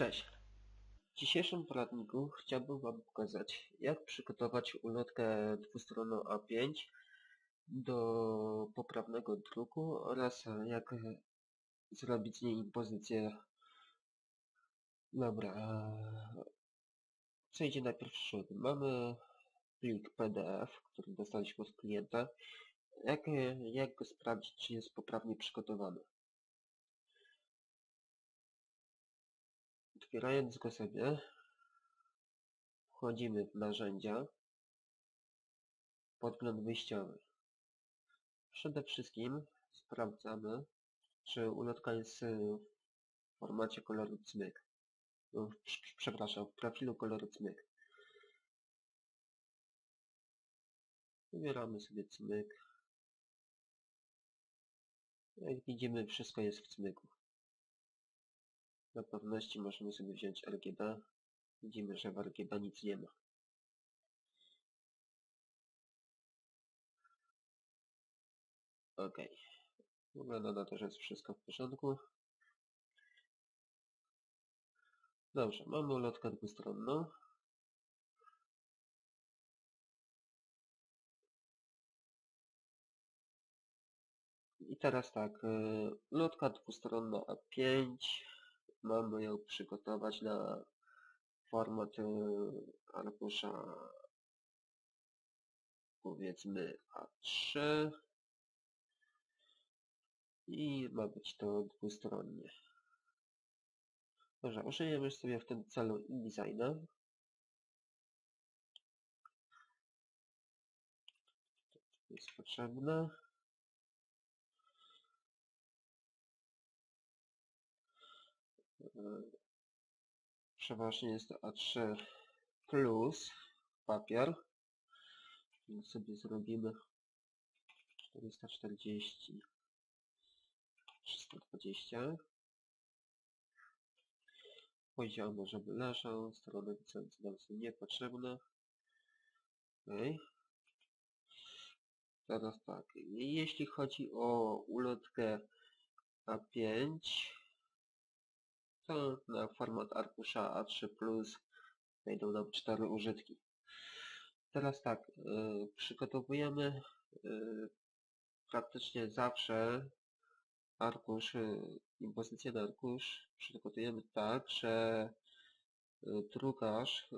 Cześć. W dzisiejszym poradniku chciałbym Wam pokazać, jak przygotować ulotkę dwustronną A5 do poprawnego druku oraz jak zrobić z niej impozycję. Dobra. Przejdzie najpierw przód. Mamy plik PDF, który dostaliśmy od klienta. Jak, jak go sprawdzić, czy jest poprawnie przygotowany? Otwierając go sobie, wchodzimy w narzędzia, podgląd wyjściowy. Przede wszystkim sprawdzamy, czy ulotka jest w formacie koloru cmyk. No, przepraszam, w profilu koloru cmyk. Wybieramy sobie cmyk. Jak widzimy, wszystko jest w cmyku. Dla pewności możemy sobie wziąć RGB. Widzimy, że w RGB nic nie ma. Ok. Wygląda na to, że jest wszystko w porządku. Dobrze, mamy ulotkę dwustronną. I teraz tak, lotka dwustronna A5, mamy ją przygotować na format arkusza powiedzmy A3 i ma być to dwustronnie. Dobrze, użyjemy sobie w tym celu InDesigna. To jest potrzebne. Przeważnie jest to A3 plus papier. Więc sobie zrobimy 440 320 poziomu, żeby leżał, strony licencji nam są niepotrzebne. Okay. Teraz tak, jeśli chodzi o ulotkę A5, to na format arkusza A3 wejdą nam cztery użytki. Teraz tak, yy, przygotowujemy yy, praktycznie zawsze arkusz, yy, impozycję na arkusz przygotujemy tak, że drukarz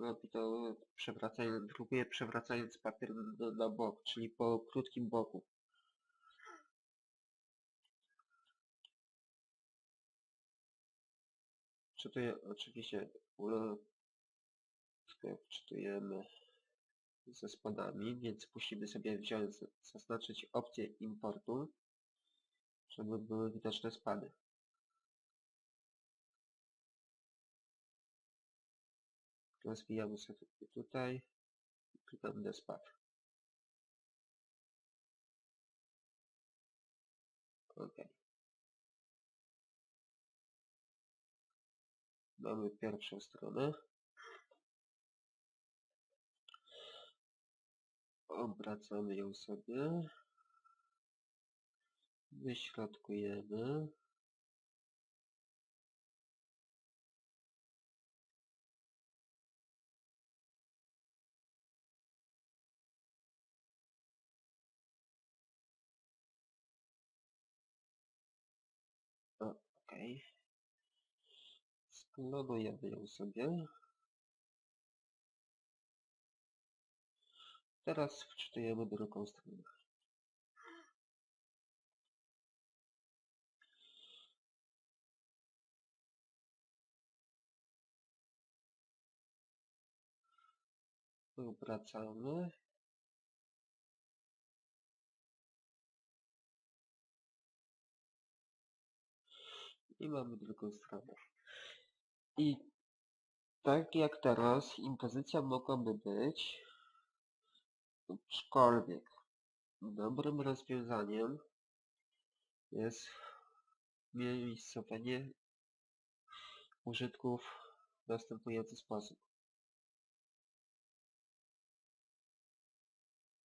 robi to przewracając, drukuje przewracając papier na bok, czyli po krótkim boku. Wczytuję oczywiście wczytujemy ze spodami, więc musimy sobie wziąć, zaznaczyć opcję importu, żeby były widoczne spady. Rozwijamy sobie tutaj i klikamy na spad. OK. Mamy pierwszą stronę. Obracamy ją sobie. Wyśrodkujemy. Okej. Okay. Sklonujemy ją sobie. Teraz wczytujemy drugą stronę. Wracamy. I mamy drugą stronę. I tak jak teraz, impozycja mogłaby być, aczkolwiek dobrym rozwiązaniem jest miejscowanie użytków w następujący sposób.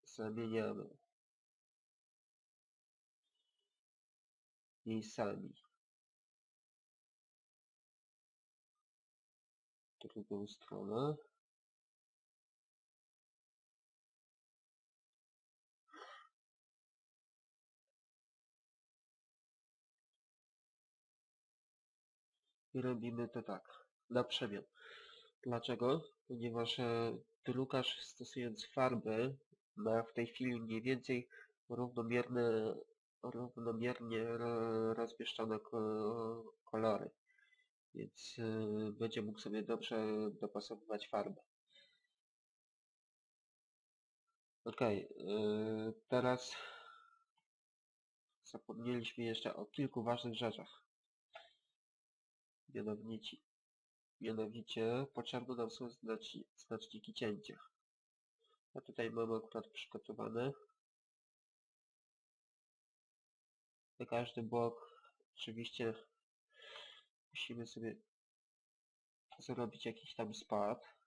Zamieniamy miejscami drugą stronę. I robimy to tak, na przemian. Dlaczego? Ponieważ e, drukarz stosując farby ma w tej chwili mniej więcej równomierne, równomiernie ro- rozmieszczone ko- kolory. Więc e, będzie mógł sobie dobrze dopasowywać farbę. Ok, teraz zapomnieliśmy jeszcze o kilku ważnych rzeczach. Mianowicie, mianowicie potrzebne nam są znaczni, znaczniki cięcia. Ja tutaj mam akurat przygotowane. Na każdy blok oczywiście musimy sobie zrobić jakiś tam spad.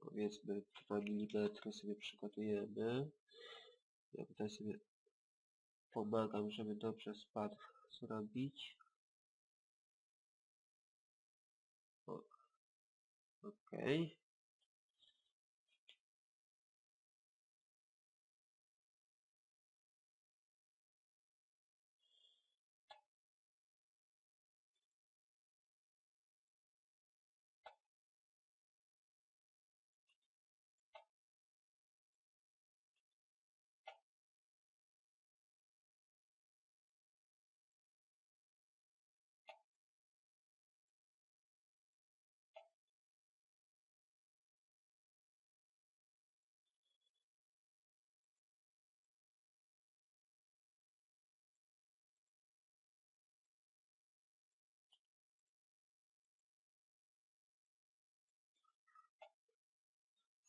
Powiedzmy 2 mm sobie przygotujemy. Ja tutaj sobie pomagam, żeby dobrze spad zrobić. Okej.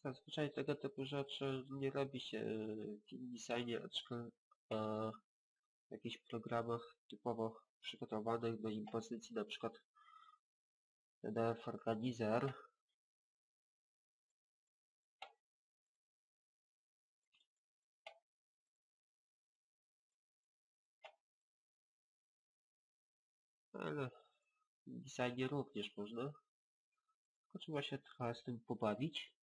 Zazwyczaj tego typu rzeczy nie robi się w InDesignie, aczkolwiek e, w jakichś programach typowo przygotowanych do impozycji, na przykład PDF Organizer. Ale w InDesignie również można. Tylko trzeba się trochę z tym pobawić.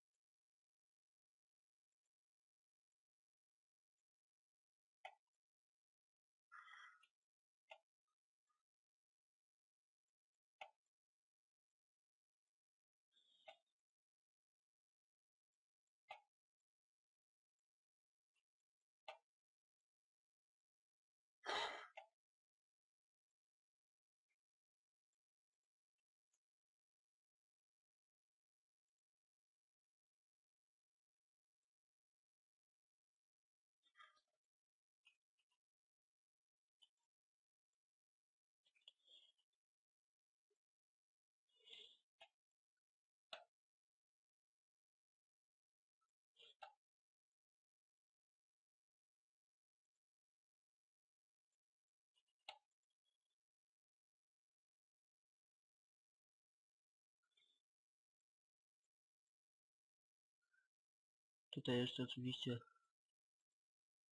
Tutaj jeszcze oczywiście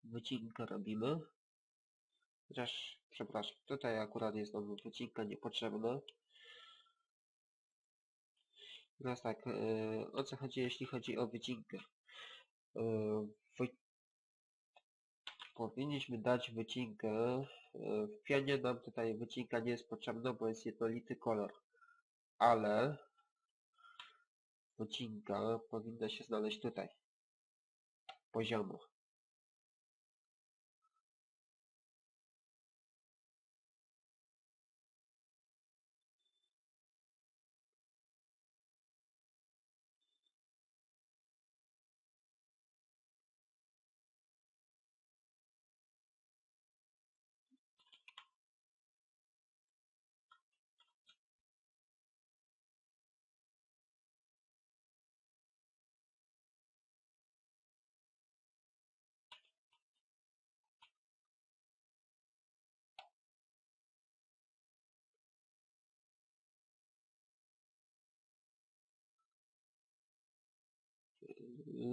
wycinkę robimy. Chociaż, przepraszam, tutaj akurat jest nam wycinka niepotrzebna. Teraz tak, e, o co chodzi jeśli chodzi o wycinkę? E, wy... Powinniśmy dać wycinkę. E, w pionie nam tutaj wycinka nie jest potrzebna, bo jest jednolity kolor. Ale wycinka powinna się znaleźć tutaj. poziomów é,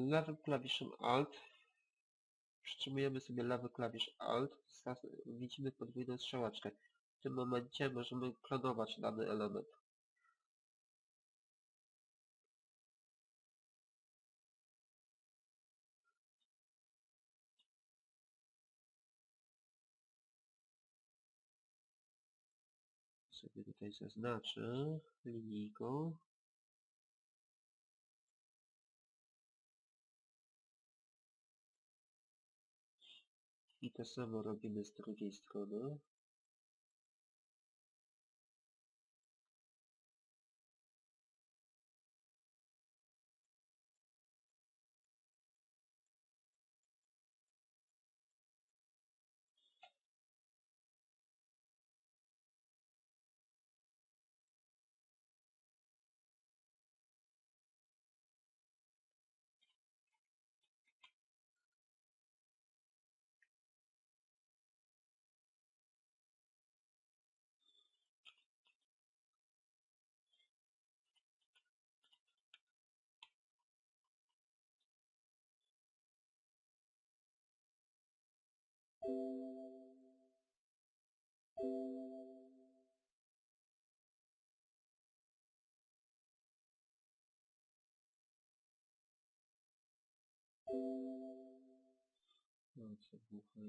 lewym klawiszem Alt przytrzymujemy sobie lewy klawisz Alt, widzimy podwójną strzałeczkę. tym momencie możemy klonować dany element. sobie tutaj zaznaczę linijką. I to samo robimy z drugiej strony. O co mu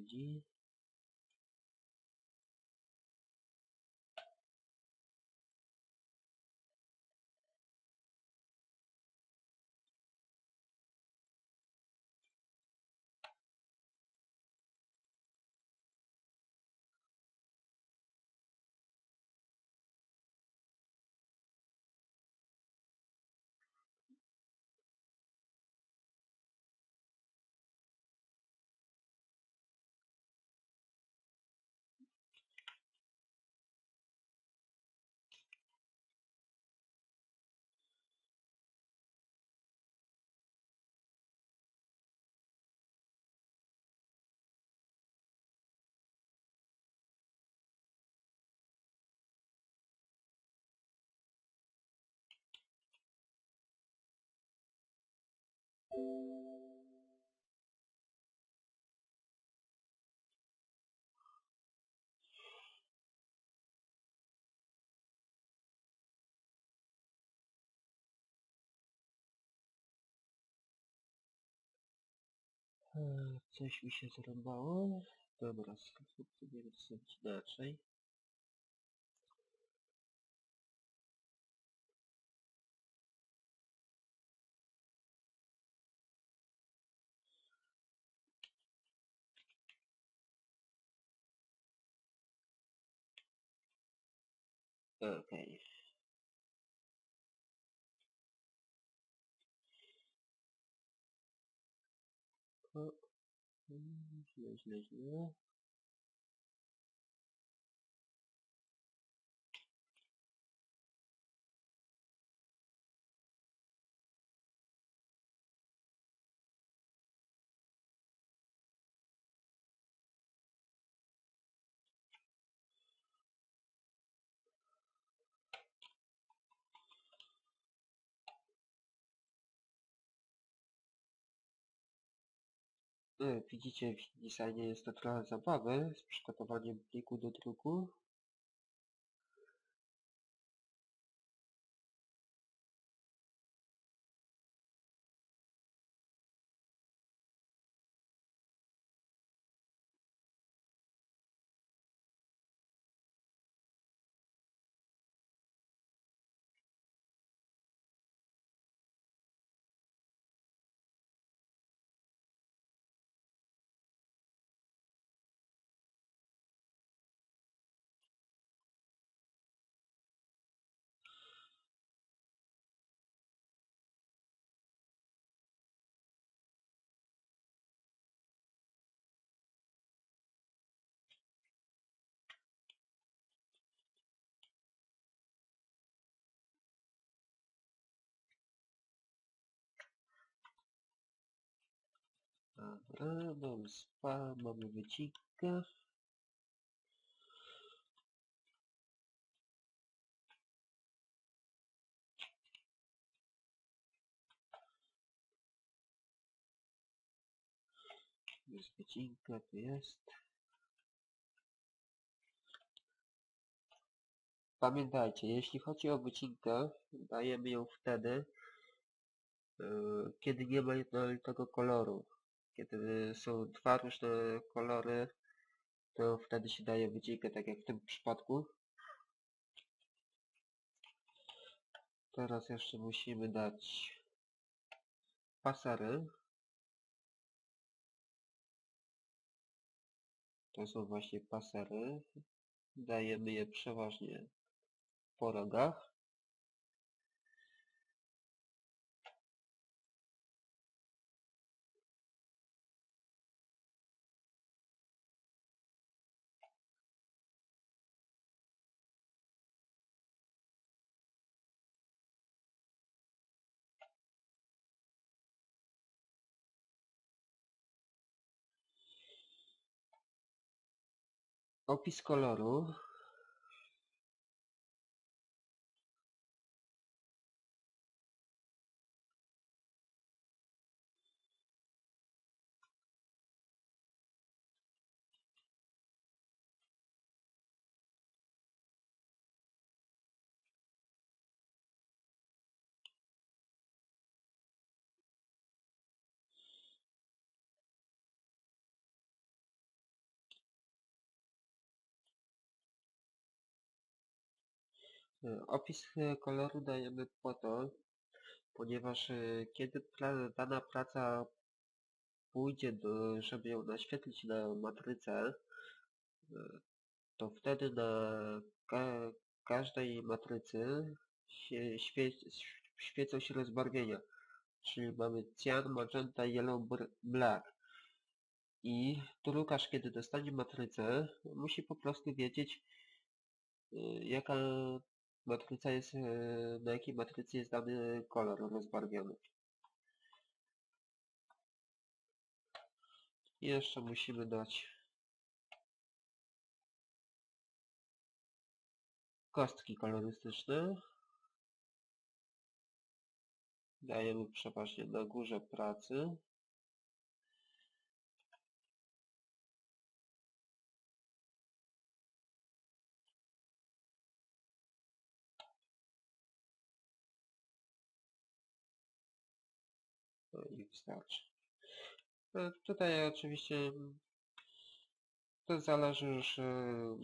Coś mi się zrąbało. Dobra, spróbuję rysować inaczej. Okej. O, mm, Źle, źle, źle. E, Widzicie, w designie jest to trochę zabawy z przygotowaniem pliku do druku. Dobra, mamy spa, mamy wycinkę. Jest wycinka, tu jest. Pamiętajcie, jeśli chodzi o wycinkę, dajemy ją wtedy, yy, kiedy nie ma jednolitego koloru. Kiedy są dwa różne kolory, to wtedy się daje wycinkę, tak jak w tym przypadku. Teraz jeszcze musimy dać pasery. To są właśnie pasery. Dajemy je przeważnie po rogach. Opis koloru. Opis e, koloru dajemy po to, ponieważ e, kiedy dana praca pójdzie, do, żeby ją naświetlić na matrycę, to wtedy na ka każdej matrycy świe świecą się rozbarwienia. Czyli mamy cyan, magenta, yellow, black. I drukarz, kiedy dostanie matrycę, musi po prostu wiedzieć, jaka matryca jest, e, na jakiej matrycy jest dany kolor rozbarwiony. I jeszcze musimy dać kostki kolorystyczne. Dajemy przeważnie na górze pracy. E, Tutaj oczywiście mm, to zależy już, e,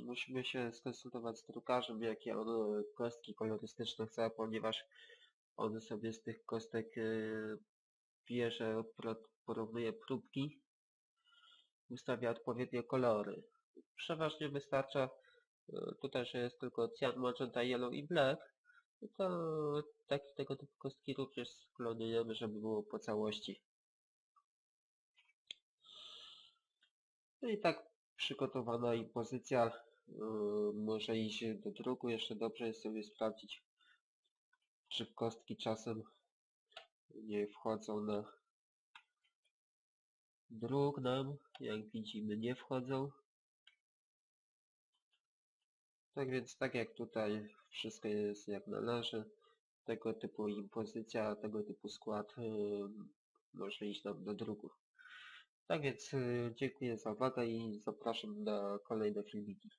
musimy się skonsultować z drukarzem, jakie on e, kostki kolorystyczne chce, ponieważ on sobie z tych kostek bierze, porównuje próbki, ustawia odpowiednie kolory. Przeważnie wystarcza tutaj, że jest tylko cyan, magenta, yellow i black, to tak, tego typu kostki również sklonujemy, żeby było po całości. No i tak przygotowana impozycja yy, może iść do druku. Jeszcze dobrze jest sobie sprawdzić, czy kostki czasem nie wchodzą na druk nam. Jak widzimy nie wchodzą. Tak więc tak jak tutaj wszystko jest jak należy. Tego typu impozycja, tego typu skład yy, może iść nam do druku. Tak więc yy, dziękuję za uwagę i zapraszam na kolejne filmiki.